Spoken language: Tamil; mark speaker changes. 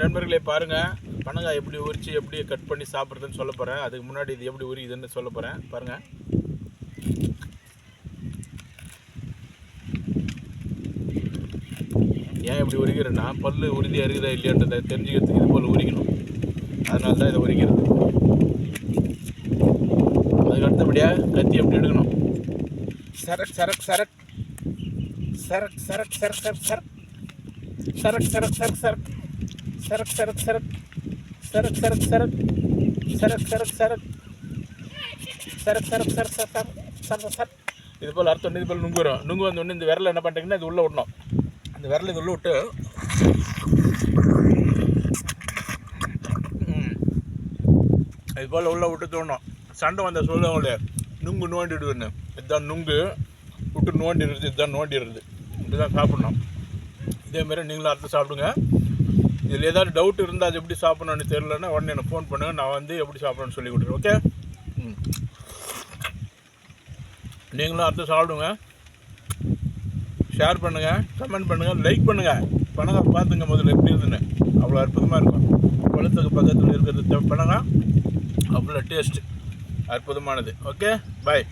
Speaker 1: நண்பர்களே பாருங்கள் பனங்காய் எப்படி உரிச்சு எப்படி கட் பண்ணி சாப்பிட்றதுன்னு சொல்ல போகிறேன் அதுக்கு முன்னாடி இது எப்படி உரியுதுன்னு சொல்ல போகிறேன் பாருங்கள் ஏன் இப்படி உரிக்கிறேன்னா பல்லு உறுதியாக இருக்குதா இல்லையான்றதை தெரிஞ்சுக்கிறதுக்கு இது போல் உரிக்கணும். அதனால தான் இதை உரிக்கிறது. அதுக்கு அடுத்தபடியாக கத்தி எப்படி எடுக்கணும்? சரக் சரக். சரக் சரக் சரக் சரக் சரக். சரக் சரக் சரக் சரக். சரக் சரக் சரக் சரக் சரக் சரக் சரக் சரக் சரக் சரக் சரக் சரக் சரக் சரக் சரக் இது போல் அர்த்தம் இது போல் நுங்குறோம். நுங்கு வந்து ஒன்று இந்த விரலை என்ன பண்ணுறீங்கன்னா இது உள்ளே விடணும். இந்த விரலை இது உள்ளே விட்டு ம். இது போல் உள்ளே விட்டு தோணும். சண்டை வந்த சொல்லுவாங்களே நுங்கு நோண்டிடுவேன்னு. இதுதான் நுங்கு. விட்டு நோண்டிடுறது இதுதான் நோண்டிடுறது. இப்படி தான் சாப்பிட்ணும் இதேமாரி நீங்களும் அறுத்து சாப்பிடுங்க. இதில் ஏதாவது டவுட் இருந்தால் அது எப்படி சாப்பிடணும்னு தெரியலன்னா உடனே எனக்கு ஃபோன் பண்ணுங்கள் நான் வந்து எப்படி சாப்பிடணும்னு சொல்லி கொடுத்துருவேன் ஓகே நீங்களும் அறுத்து சாப்பிடுங்க. ஷேர் பண்ணுங்கள் கமெண்ட் பண்ணுங்கள் லைக் பண்ணுங்கள் பணங்க பார்த்துங்க முதல்ல எப்படி இருக்குன்னு. அவ்வளோ அற்புதமாக இருக்கும். குளத்துக்கு பக்கத்தில் இருக்கிறது பணங்க அவ்வளோ டேஸ்ட் அற்புதமானது. Okay bye